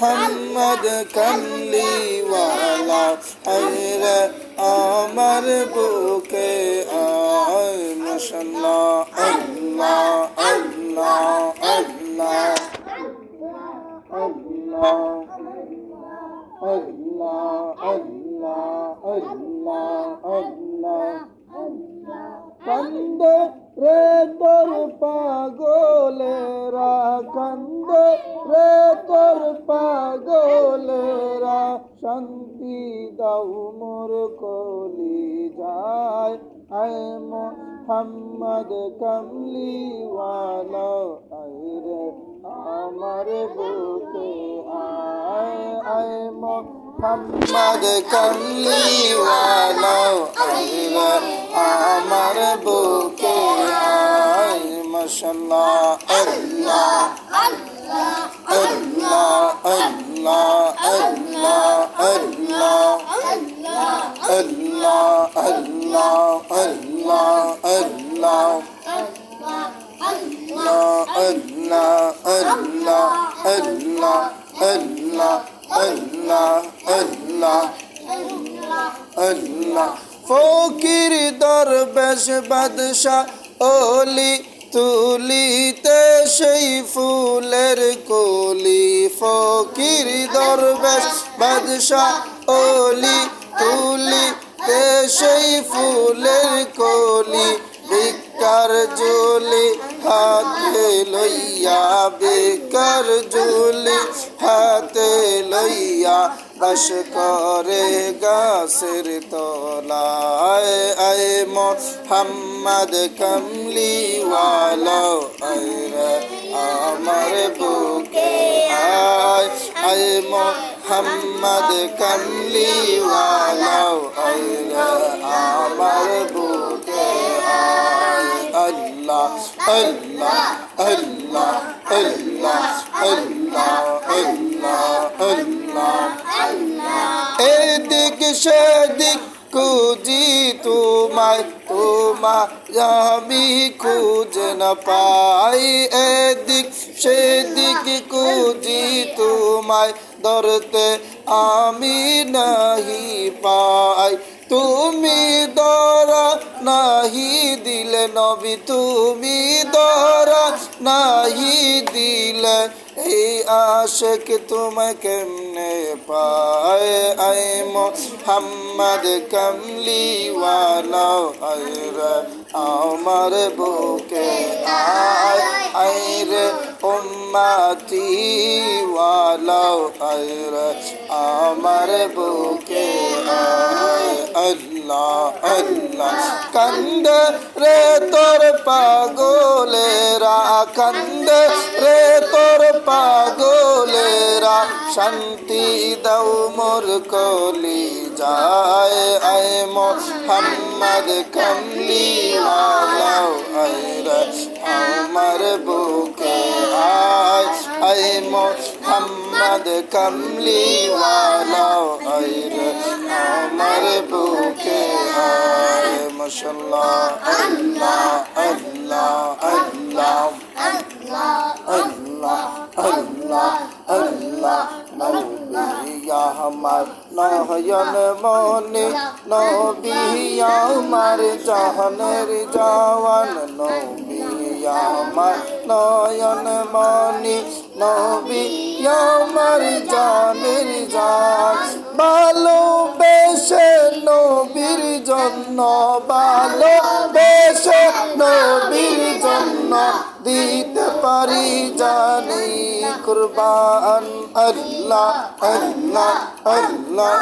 মোহাম্মদ কমলিওয়ালা আইরে আমার বুকে আয় মশাল্লা আল্লাহ আল্লাহ আল্লাহ আল্লাহ আল্লাহ আল্লাহ আল্লাহ আল্লাহ কান্দ রে তোর পাগলেরা কান্দ শান্তি দাও মোর কলি যায় আয় মোহাম্মদ কমলি ওয়ালা আয় রে আমার বুকে আয়। আয় মোহাম্মদ কমলি ওয়ালা আয় রে আমার বুকে আয়। মাশাল্লাহ, আল্লাহ আল্লাহ। আল্লাহ আল্লাহ আল্লাহ আল্লাহ আল্লাহ আল্লাহ আল্লাহ আল্লাহ আল্লাহ আল্লাহ ফকির দরবেশ বাদশাহ ওলি তুলিতে সেই ফুলের কলি। ফকির দরবেশ বাদশাহ ওলি তুলিতে সেই ফুলের কলি বিকার জুলি হাতে লইয়া বেকার জুলি হাতে লইয়া বাস করে গাছের তলায়। আয় মোহাম্মদ কমলি ওয়ালা আয় আমার বুকে আয়। আয় মোহাম্মদ কমলি ওয়ালা আয় রে আমার বুকে আয় আল্লাহ আল্লাহ আল্লাহ আল্লাহ আল্লাহ আল্লাহ আল্লাহ এদিক সেদিক খুঁজি তোমায় আমি খুঁজে না পাই। এদিক সেদিক খুঁজি তোমায় ধরতে আমি নাহি পাই। তুমি দরা নাহি দিলে নবী, তুমি দরা নাহি দিলে এই আশেক তোমায় কেমনে আই মোহাম্মদ কমলিওয়ালা আইরে আমার বুকে আয় আইরে উম্মাতিওয়ালা আইরে আমার বুকে আয়। আল্লাহ আল্লাহ, কন্দ রে তোর পাগলেরা, কন্দ রে তোর পা শান্তি দাও মোর কলি, যায় আয় মোহাম্মদ কমলি ওয়ালাও আয় আমার বুকে আয় আয় মোহাম্মদ কমলি ওয়ালাও আয় আমার বুকে আয়, মাশাল্লাহ, আল্লাহ আল্লাহ। আমার নয়ন মনে, নবী আমার জাহানের জওয়ান, নবী আমার নয়ন মনে, নবী আমার জানের জান ভালোবেসে নবীর জন্য, ভালোবেসে নবীর জন্য দিতে পারি জানি। কুরবান আল্লাহ আল্লাহ আল্লাহ।